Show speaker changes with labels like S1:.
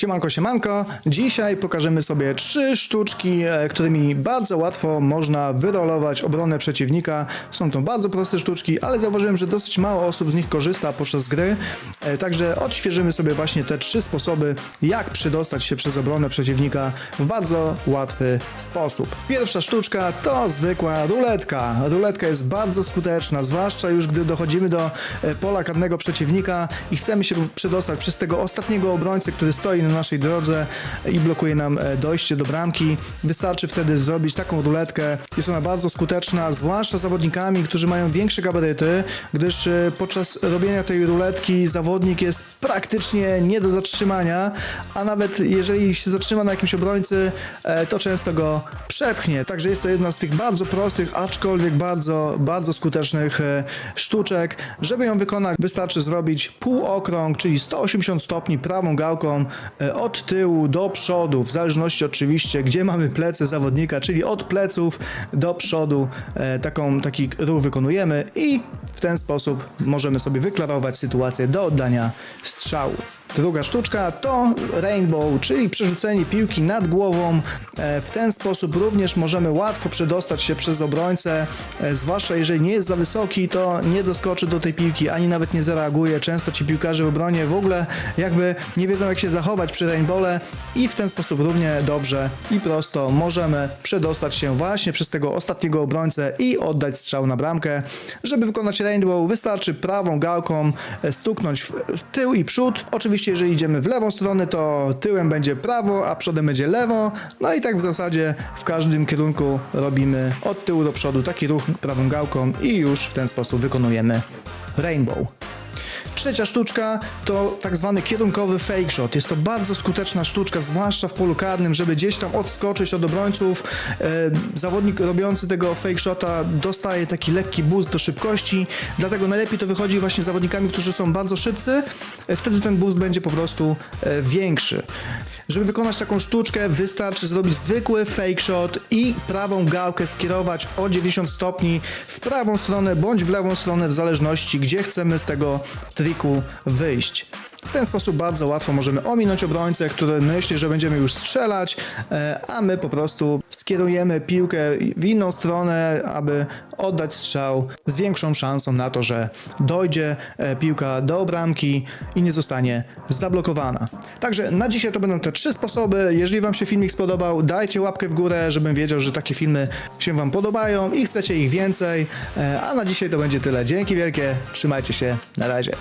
S1: Siemanko, siemanko. Dzisiaj pokażemy sobie trzy sztuczki, e, którymi bardzo łatwo można wyrolować obronę przeciwnika. Są to bardzo proste sztuczki, ale zauważyłem, że dosyć mało osób z nich korzysta podczas gry. E, Także odświeżymy sobie właśnie te trzy sposoby, jak przydostać się przez obronę przeciwnika w bardzo łatwy sposób. Pierwsza sztuczka to zwykła ruletka. Ruletka jest bardzo skuteczna, zwłaszcza już gdy dochodzimy do e, pola karnego przeciwnika i chcemy się przedostać przez tego ostatniego obrońcę, który stoi na naszej drodze i blokuje nam e, dojście do bramki. Wystarczy wtedy zrobić taką ruletkę. Jest ona bardzo skuteczna, zwłaszcza zawodnikami, którzy mają większe gabaryty, gdyż e, podczas robienia tej ruletki zawodnik jest praktycznie nie do zatrzymania, a nawet jeżeli się zatrzyma na jakimś obrońcy, e, to często go przepchnie. Także jest to jedna z tych bardzo prostych, aczkolwiek bardzo, bardzo skutecznych sztuczek. Żeby ją wykonać, wystarczy zrobić półokrąg, czyli 180 stopni prawą gałką od tyłu do przodu, w zależności oczywiście, gdzie mamy plecy zawodnika, czyli od pleców do przodu. E, Taką, taki ruch wykonujemy i w ten sposób możemy sobie wyklarować sytuację do oddania strzału. Druga sztuczka to rainbow, czyli przerzucenie piłki nad głową. E, W ten sposób również możemy łatwo przedostać się przez obrońcę, e, zwłaszcza jeżeli nie jest za wysoki, to nie doskoczy do tej piłki, ani nawet nie zareaguje. Często ci piłkarze w obronie w ogóle jakby nie wiedzą jak się zachować przy rainbowle i w ten sposób równie dobrze i prosto możemy przedostać się właśnie przez tego ostatniego obrońcę i oddać strzał na bramkę. Żeby wykonać rainbow wystarczy prawą gałką e, stuknąć w, w tył i przód. Oczywiście jeżeli idziemy w lewą stronę, to tyłem będzie prawo, a przodem będzie lewo. No i tak w zasadzie w każdym kierunku robimy od tyłu do przodu taki ruch prawą gałką i już w ten sposób wykonujemy rainbow. Trzecia sztuczka to tak zwany kierunkowy fake shot. Jest to bardzo skuteczna sztuczka, zwłaszcza w polu karnym, żeby gdzieś tam odskoczyć od obrońców. E, zawodnik robiący tego fake shota dostaje taki lekki boost do szybkości, dlatego najlepiej to wychodzi właśnie zawodnikami, którzy są bardzo szybcy. E, wtedy ten boost będzie po prostu e, większy. Żeby wykonać taką sztuczkę, wystarczy zrobić zwykły fake shot i prawą gałkę skierować o 90 stopni w prawą stronę bądź w lewą stronę, w zależności gdzie chcemy z tego triku wyjść. W ten sposób bardzo łatwo możemy ominąć obrońcę, który myśli, że będziemy już strzelać, e, a my po prostu skierujemy piłkę w inną stronę, aby oddać strzał z większą szansą na to, że dojdzie e, piłka do bramki i nie zostanie zablokowana. Także na dzisiaj to będą te trzy sposoby. Jeżeli Wam się filmik spodobał, dajcie łapkę w górę, żebym wiedział, że takie filmy się Wam podobają i chcecie ich więcej. E, A na dzisiaj to będzie tyle. Dzięki wielkie, trzymajcie się, na razie.